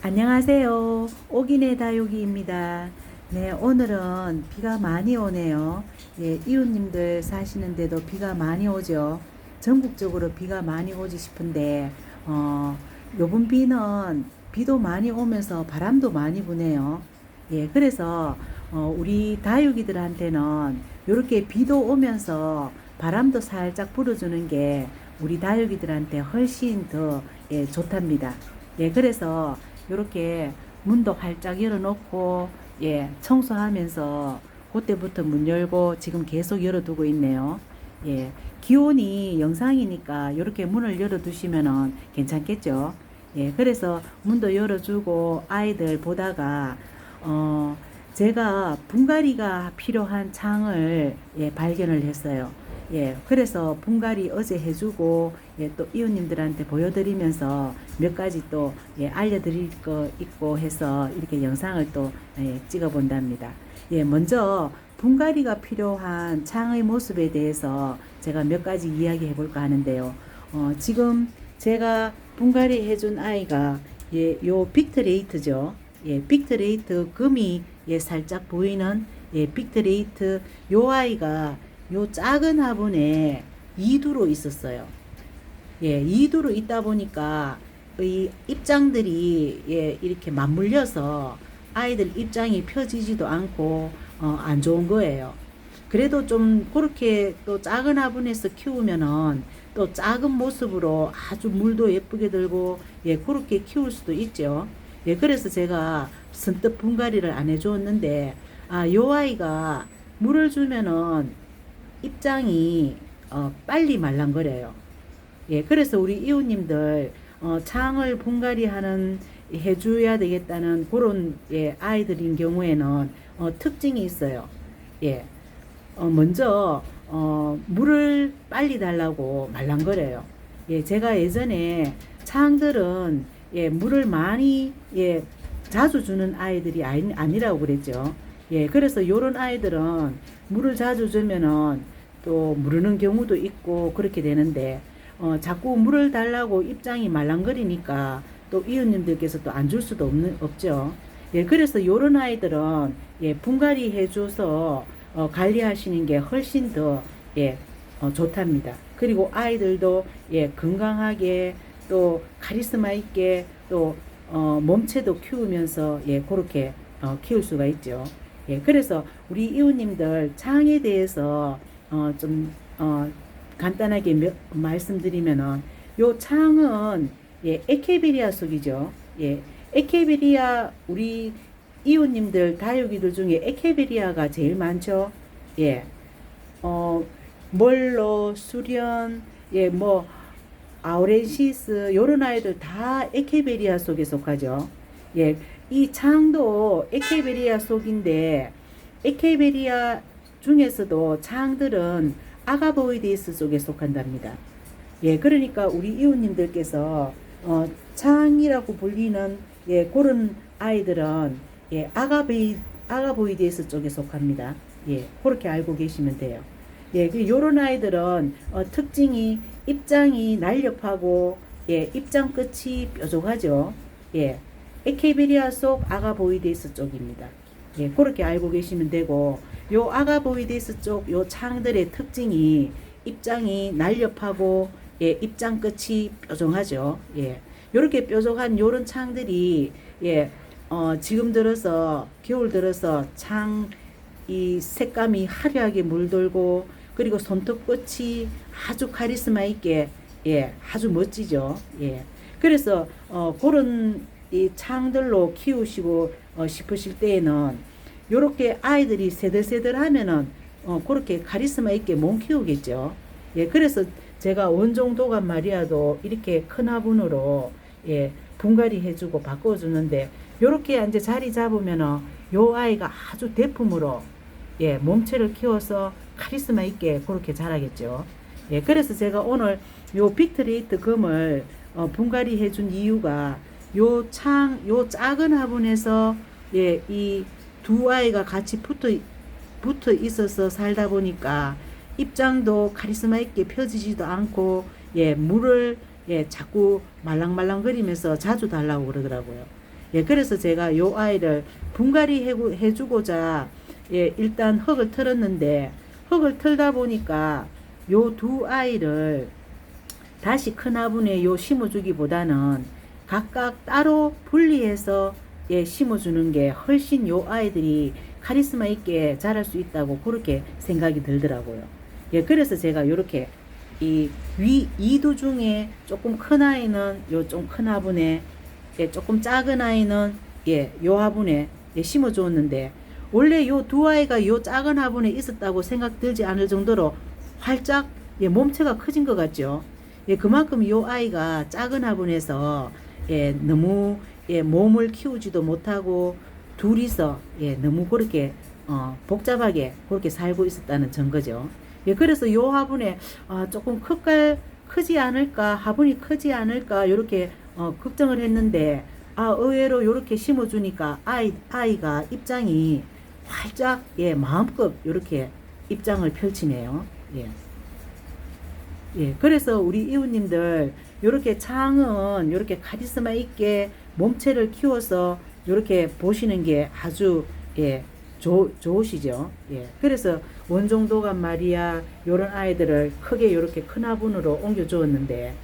안녕하세요. 오기네 다육이입니다. 네, 오늘은 비가 많이 오네요. 예, 이웃님들 사시는데도 비가 많이 오죠. 전국적으로 비가 많이 오지 싶은데, 어, 요번 비는 비도 많이 오면서 바람도 많이 부네요. 예, 그래서, 어, 우리 다육이들한테는 이렇게 비도 오면서 바람도 살짝 불어주는 게 우리 다육이들한테 훨씬 더, 예, 좋답니다. 예, 그래서 이렇게 문도 활짝 열어놓고 예 청소하면서 그때부터 문 열고 지금 계속 열어두고 있네요. 예 기온이 영상이니까 이렇게 문을 열어두시면은 괜찮겠죠. 예 그래서 문도 열어주고 아이들 보다가 어 제가 분갈이가 필요한 창을 예 발견을 했어요. 예, 그래서 분갈이 어제 해주고, 예, 또 이웃님들한테 보여드리면서 몇 가지 또, 예, 알려드릴 거 있고 해서 이렇게 영상을 또, 예, 찍어 본답니다. 예, 먼저 분갈이가 필요한 창의 모습에 대해서 제가 몇 가지 이야기해 볼까 하는데요. 어, 지금 제가 분갈이 해준 아이가, 예, 요 빅트레이트죠. 예, 빅트레이트 금이, 예, 살짝 보이는, 예, 빅트레이트 요 아이가 요 작은 화분에 2두로 있었어요. 예, 2두로 있다 보니까 이 입장들이 예, 이렇게 맞물려서 아이들 입장이 펴지지도 않고 어, 안 좋은 거예요. 그래도 좀 그렇게 또 작은 화분에서 키우면은 또 작은 모습으로 아주 물도 예쁘게 들고 예, 그렇게 키울 수도 있죠. 예, 그래서 제가 선뜻 분갈이를 안 해주었는데 아, 요 아이가 물을 주면은 입장이 어, 빨리 말랑거려요. 예, 그래서 우리 이웃님들 어, 창을 분갈이 하는 해줘야 되겠다는 그런 예, 아이들인 경우에는 어, 특징이 있어요. 예, 어, 먼저 어, 물을 빨리 달라고 말랑거려요. 예, 제가 예전에 창들은 예, 물을 많이 예, 자주 주는 아이들이 아니, 아니라고 그랬죠. 예, 그래서 요런 아이들은 물을 자주 주면은 또 무르는 경우도 있고 그렇게 되는데 어, 자꾸 물을 달라고 입장이 말랑거리니까 또 이웃님들께서 또 안 줄 수도 없는 없죠. 예, 그래서 요런 아이들은 예, 분갈이 해줘서 어, 관리하시는 게 훨씬 더 예, 어, 좋답니다. 그리고 아이들도 예, 건강하게 또 카리스마 있게 또 어, 몸체도 키우면서 예, 그렇게 어, 키울 수가 있죠. 예, 그래서 우리 이웃님들 창에 대해서 어, 좀 어, 간단하게 몇, 말씀드리면은 요 창은 예, 에케베리아 속이죠. 예, 에케베리아 우리 이웃님들 다육이들 중에 에케베리아가 제일 많죠. 예, 어, 멀로, 수련, 예, 뭐 아우렌시스 요런 아이들 다 에케베리아 속에 속하죠. 예, 이 창도 에케베리아 속인데 에케베리아 중에서도 창들은 아가보이디스 속에 속한답니다. 예, 그러니까 우리 이웃님들께서 어, 창이라고 불리는 예, 그런 아이들은 예, 아가베이 아가보이디스 쪽에 속합니다. 예, 그렇게 알고 계시면 돼요. 예, 그 요런 아이들은 어, 특징이 입장이 날렵하고 예, 입장 끝이 뾰족하죠. 예, 에케베리아 속 아가보이데스 쪽입니다. 예, 그렇게 알고 계시면 되고 요 아가보이데스 쪽 요 창들의 특징이 입장이 날렵하고 예, 입장 끝이 뾰족하죠. 예. 요렇게 뾰족한 요런 창들이 예, 어, 지금 들어서 겨울 들어서 창 이 색감이 화려하게 물들고 그리고 손톱 끝이 아주 카리스마 있게 예, 아주 멋지죠. 예. 그래서 어, 그런 이 창들로 키우시고 어, 싶으실 때에는 요렇게 아이들이 세들세들 하면은 어, 그렇게 카리스마 있게 못 키우겠죠. 예, 그래서 제가 원종도가 말이야도 이렇게 큰 화분으로 예, 분갈이 해주고 바꿔주는데 요렇게 이제 자리 잡으면은 요 아이가 아주 대품으로 예, 몸체를 키워서 카리스마 있게 그렇게 자라겠죠. 예, 그래서 제가 오늘 요 빅트레이트 금을 어, 분갈이 해준 이유가 요 창, 요 작은 화분에서 예, 이 두 아이가 같이 붙어 붙어 있어서 살다 보니까 입장도 카리스마 있게 펴지지도 않고 예, 물을 예, 자꾸 말랑말랑거리면서 자주 달라고 그러더라고요. 예, 그래서 제가 요 아이를 분갈이 해고- 해주고자 예, 일단 흙을 털었는데 흙을 털다 보니까 요 두 아이를 다시 큰 화분에 요 심어주기보다는 각각 따로 분리해서 예, 심어주는 게 훨씬 요 아이들이 카리스마 있게 자랄 수 있다고 그렇게 생각이 들더라고요. 예, 그래서 제가 요렇게 이 위 이두 중에 조금 큰 아이는 요 좀 큰 화분에 예, 조금 작은 아이는 예, 요 화분에 예, 심어 줬는데 원래 요 두 아이가 요 작은 화분에 있었다고 생각 들지 않을 정도로 활짝 예, 몸체가 커진 것 같죠. 예, 그만큼 요 아이가 작은 화분에서 예, 너무 예, 몸을 키우지도 못하고 둘이서 예, 너무 그렇게 어, 복잡하게 그렇게 살고 있었다는 증거죠. 예, 그래서 요 화분에 아, 조금 클까 크지 않을까 화분이 크지 않을까 이렇게 어, 걱정을 했는데 아 의외로 이렇게 심어주니까 아이 아이가 입장이 활짝 예 마음껏 이렇게 입장을 펼치네요. 예. 예, 그래서 우리 이웃님들 이렇게 창은 이렇게 카리스마 있게 몸체를 키워서 이렇게 보시는 게 아주 예 좋, 좋으시죠. 예, 그래서 원종도감 마리아 요런 아이들을 크게 이렇게 큰 화분으로 옮겨 주었는데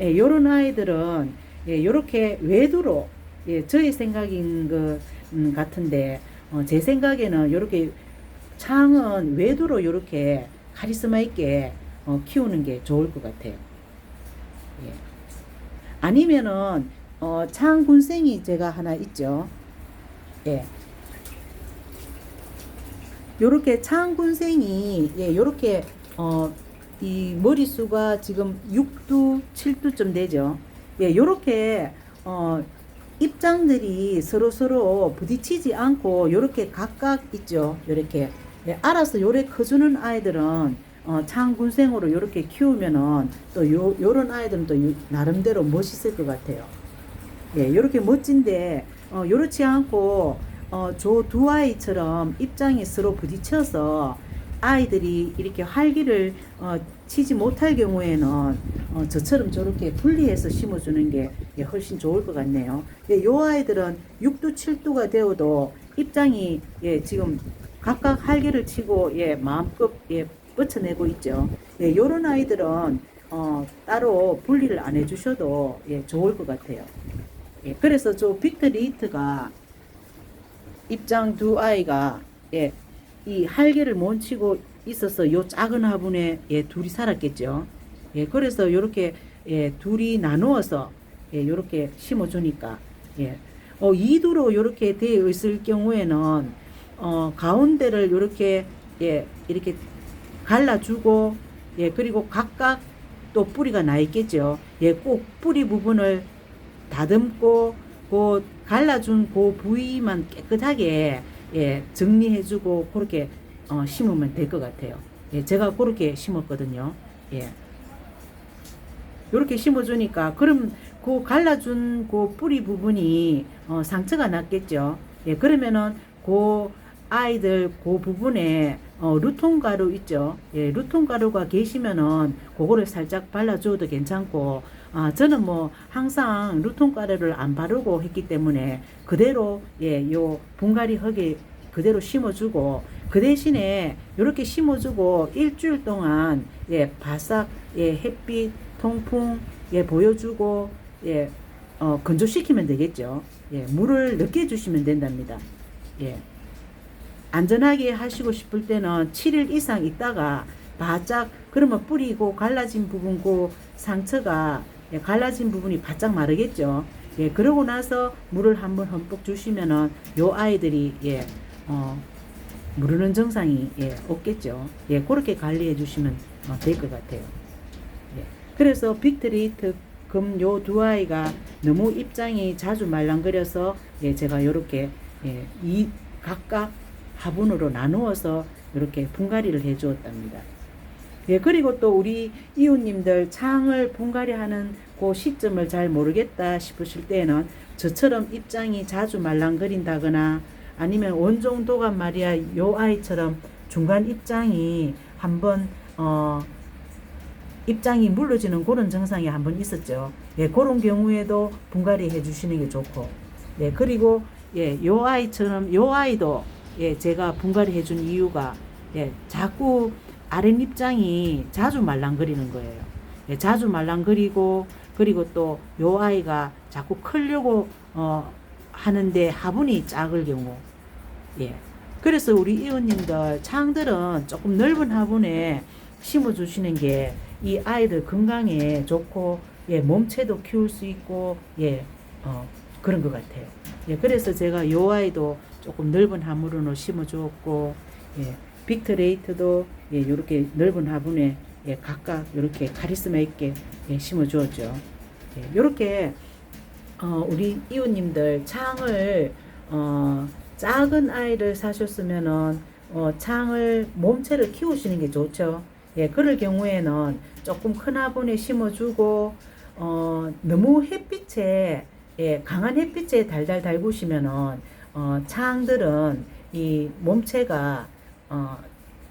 예, 요런 아이들은 예, 요렇게 외두로 예, 저의 생각인 것 음, 같은데 어, 제 생각에는 요렇게 창은 외두로 요렇게 카리스마 있게 어, 키우는 게 좋을 것 같아요. 예. 아니면은 어, 창군생이 제가 하나 있죠. 예. 요렇게 창군생이 예, 요렇게 어, 이 머리수가 지금 6두, 7두쯤 되죠. 예, 요렇게 어, 입장들이 서로 서로 부딪히지 않고 요렇게 각각 있죠. 요렇게 예, 알아서 요래 커주는 아이들은 어, 창군생으로 요렇게 키우면은 또 요, 요런 아이들은 또 요- 나름대로 멋있을 것 같아요. 예, 요렇게 멋진데, 어, 요렇지 않고, 어, 저 두 아이처럼 입장이 서로 부딪혀서 아이들이 이렇게 활기를, 어, 치지 못할 경우에는, 어, 저처럼 저렇게 분리해서 심어주는 게 예, 훨씬 좋을 것 같네요. 예, 요 아이들은 6두, 7두가 되어도 입장이, 예, 지금 각각 활기를 치고, 예, 마음껏, 예, 뻗쳐내고 있죠. 예, 요런 아이들은, 어, 따로 분리를 안 해주셔도, 예, 좋을 것 같아요. 예, 그래서 저 빅터리히트가 입장 두 아이가 예, 이 할개를 못 치고 있어서 요 작은 화분에 예, 둘이 살았겠죠. 예, 그래서 요렇게 예, 둘이 나누어서 예, 요렇게 심어주니까 예, 어, 이두로 요렇게 되어 있을 경우에는 어, 가운데를 요렇게 예, 이렇게 갈라주고 예, 그리고 각각 또 뿌리가 나 있겠죠. 예, 꼭 뿌리 부분을 다듬고 그 갈라준 그 부위만 깨끗하게 예, 정리해주고 그렇게 어, 심으면 될 것 같아요. 예, 제가 그렇게 심었거든요. 예. 이렇게 심어주니까 그럼 그 갈라준 그 뿌리 부분이 어, 상처가 났겠죠. 예, 그러면은 그 아이들 그 부분에 어, 루통가루 있죠. 예, 루통가루가 계시면은 그거를 살짝 발라줘도 괜찮고 아, 저는 뭐 항상 루통가루를 안 바르고 했기 때문에 그대로 예, 요 분갈이 흙에 그대로 심어주고 그 대신에 이렇게 심어주고 일주일 동안 예, 바싹 예, 햇빛 통풍 예, 보여주고 예, 어, 건조시키면 되겠죠. 예, 물을 늦게 주시면 된답니다. 예. 안전하게 하시고 싶을 때는 7일 이상 있다가 바짝 그러면 뿌리고 갈라진 부분 그 상처가 예, 갈라진 부분이 바짝 마르겠죠. 예, 그러고 나서 물을 한번 흠뻑 주시면은 요 아이들이 예, 어, 무르는 증상이 예, 없겠죠. 예, 그렇게 관리해 주시면 어, 될것 같아요. 예, 그래서 빅트리트 금요 두 아이가 너무 입장이 자주 말랑거려서 예, 제가 요렇게 예, 이 각각 화분으로 나누어서 이렇게 분갈이를 해 주었답니다. 예, 그리고 또 우리 이웃님들 창을 분갈이 하는 그 시점을 잘 모르겠다 싶으실 때는 저처럼 입장이 자주 말랑거린다거나 아니면 원종도가 말이야 요 아이처럼 중간 입장이 한번 어 입장이 물러지는 그런 증상이 한번 있었죠. 예, 그런 경우에도 분갈이 해 주시는 게 좋고 예, 그리고 예, 요 아이처럼 요 아이도 예, 제가 분갈이 해준 이유가 예, 자꾸 아랫입장이 자주 말랑거리는 거예요. 예, 자주 말랑거리고 그리고 또 요 아이가 자꾸 크려고 어, 하는데 화분이 작을 경우 예. 그래서 우리 이웃님들 창들은 조금 넓은 화분에 심어 주시는 게 이 아이들 건강에 좋고 예, 몸체도 키울 수 있고 예, 어, 그런 것 같아요. 예, 그래서 제가 요 아이도 조금 넓은 화분으로 심어 주었고 예, 빅트레이트도 예, 이렇게 넓은 화분에 예, 각각 이렇게 카리스마 있게 예, 심어 주었죠. 예, 이렇게 어, 우리 이웃님들 창을 어, 작은 아이를 사셨으면은 어, 창을 몸체를 키우시는 게 좋죠. 예, 그럴 경우에는 조금 큰 화분에 심어주고 어, 너무 햇빛에 예, 강한 햇빛에 달달 달구시면은 어, 창들은 이 몸체가 어,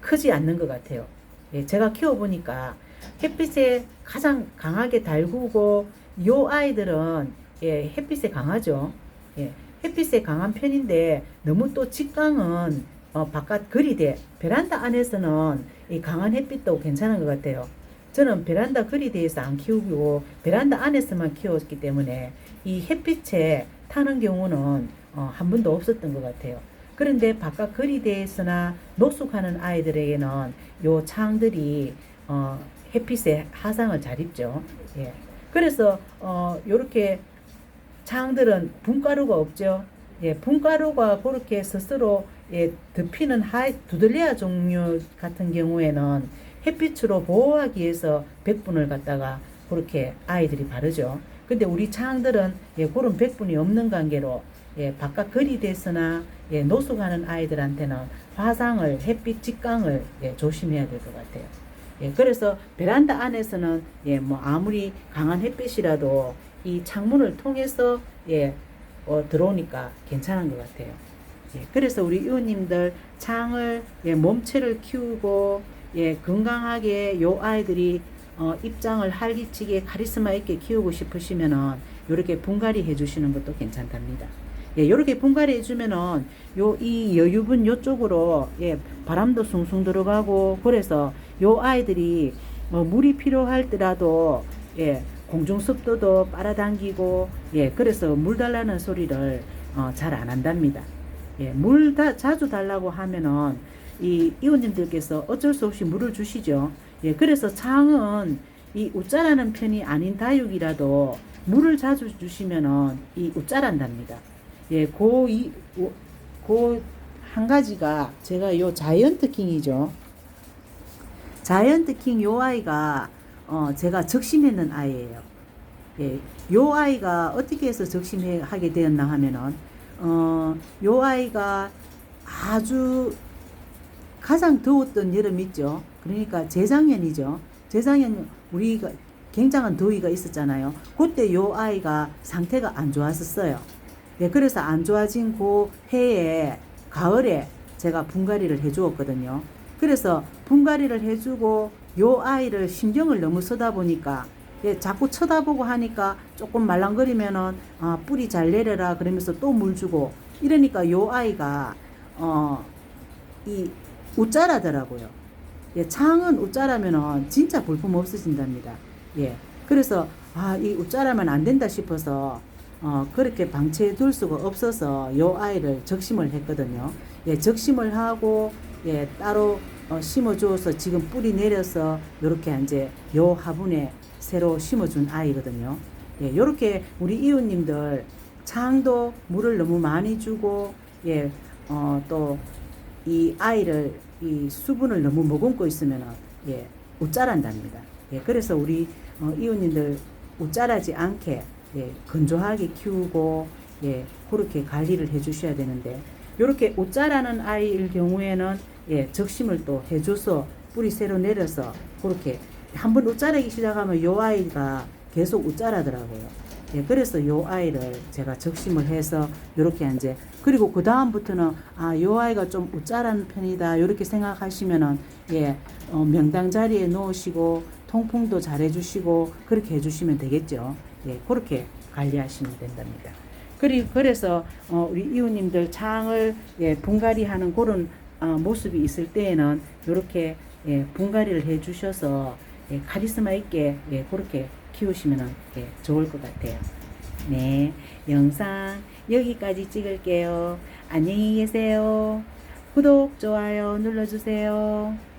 크지 않는 것 같아요. 예, 제가 키워보니까 햇빛에 가장 강하게 달구고 요 아이들은 예, 햇빛에 강하죠. 예, 햇빛에 강한 편인데 너무 또 직광은 어, 바깥 그리대 베란다 안에서는 이 강한 햇빛도 괜찮은 것 같아요. 저는 베란다 그리대에서 안 키우고 베란다 안에서만 키웠기 때문에 이 햇빛에 타는 경우는 어, 한 번도 없었던 것 같아요. 그런데 바깥 거리대에서나 노숙하는 아이들에게는 요 창들이 어, 햇빛에 하상을 잘 입죠. 예. 그래서 어, 요렇게 창들은 분가루가 없죠. 예, 분가루가 그렇게 스스로 예, 덮이는 하이 두들레아 종류 같은 경우에는 햇빛으로 보호하기 위해서 백분을 갖다가 그렇게 아이들이 바르죠. 근데 우리 창들은 예, 그런 백분이 없는 관계로 예, 바깥 거리 대서나 예, 노숙하는 아이들한테는 화상을 햇빛 직광을 예, 조심해야 될 것 같아요. 예, 그래서 베란다 안에서는 예, 뭐 아무리 강한 햇빛이라도 이 창문을 통해서 예, 어, 들어오니까 괜찮은 것 같아요. 예, 그래서 우리 이웃님들 창을 예, 몸체를 키우고 예, 건강하게 요 아이들이 어, 입장을 활기치게 카리스마 있게 키우고 싶으시면은 요렇게 분갈이 해주시는 것도 괜찮답니다. 예, 요렇게 분갈이 해주면은 요 이 여유분 요쪽으로 예, 바람도 숭숭 들어가고 그래서 요 아이들이 뭐 물이 필요할 때라도 예, 공중 습도도 빨아당기고 예, 그래서 물 달라는 소리를 어, 잘 안 한답니다. 예, 물 다, 자주 달라고 하면은 이 이웃님들께서 어쩔 수 없이 물을 주시죠. 예, 그래서 창은 이 웃자라는 편이 아닌 다육이라도 물을 자주 주시면은 이 웃자란답니다. 예, 고, 이, 고, 한 가지가 제가 요 자이언트 킹이죠. 자이언트 킹 요 아이가 어, 제가 적심했는 아이예요. 예, 요 아이가 어떻게 해서 적심하게 되었나 하면은 어, 요 아이가 아주 가장 더웠던 여름 있죠. 그러니까 재작년이죠. 재작년 우리가 굉장한 더위가 있었잖아요. 그때 요 아이가 상태가 안 좋았었어요. 네, 그래서 안 좋아진 그 해에 가을에 제가 분갈이를 해주었거든요. 그래서 분갈이를 해주고 요 아이를 신경을 너무 쓰다 보니까 예, 자꾸 쳐다보고 하니까 조금 말랑거리면은 아, 뿌리 잘 내려라 그러면서 또 물 주고 이러니까 요 아이가 어, 이 웃자라더라고요. 예, 창은 웃자라면은 진짜 볼품 없어진답니다. 예, 그래서 아, 이 웃자라면 안 된다 싶어서 어, 그렇게 방치해 둘 수가 없어서 요 아이를 적심을 했거든요. 예, 적심을 하고 예, 따로 어, 심어 주어서 지금 뿌리 내려서 요렇게 이제 요 화분에 새로 심어준 아이거든요. 예, 요렇게 우리 이웃님들 창도 물을 너무 많이 주고 예, 어, 또 이 아이를 이 수분을 너무 머금고 있으면 예, 웃자란답니다. 예, 그래서 우리 어, 이웃님들 웃자라지 않게 예, 건조하게 키우고 예, 그렇게 관리를 해주셔야 되는데 이렇게 웃자라는 아이일 경우에는 예, 적심을 또 해줘서 뿌리 새로 내려서 그렇게 한번 웃자라기 시작하면 요 아이가 계속 웃자라더라고요. 예, 그래서 요 아이를 제가 적심을 해서 요렇게 이제 그리고 그 다음부터는 아요 아이가 좀 웃자라는 편이다 요렇게 생각하시면은 예 어, 명당 자리에 놓으시고 통풍도 잘 해주시고 그렇게 해주시면 되겠죠. 예, 그렇게 관리하시면 된답니다. 그리 그래서 어, 우리 이웃님들 창을 예, 분갈이하는 그런 어, 모습이 있을 때에는 이렇게 예, 분갈이를 해주셔서 예, 카리스마 있게 예, 그렇게 키우시면 예, 좋을 것 같아요. 네, 영상 여기까지 찍을게요. 안녕히 계세요. 구독, 좋아요 눌러주세요.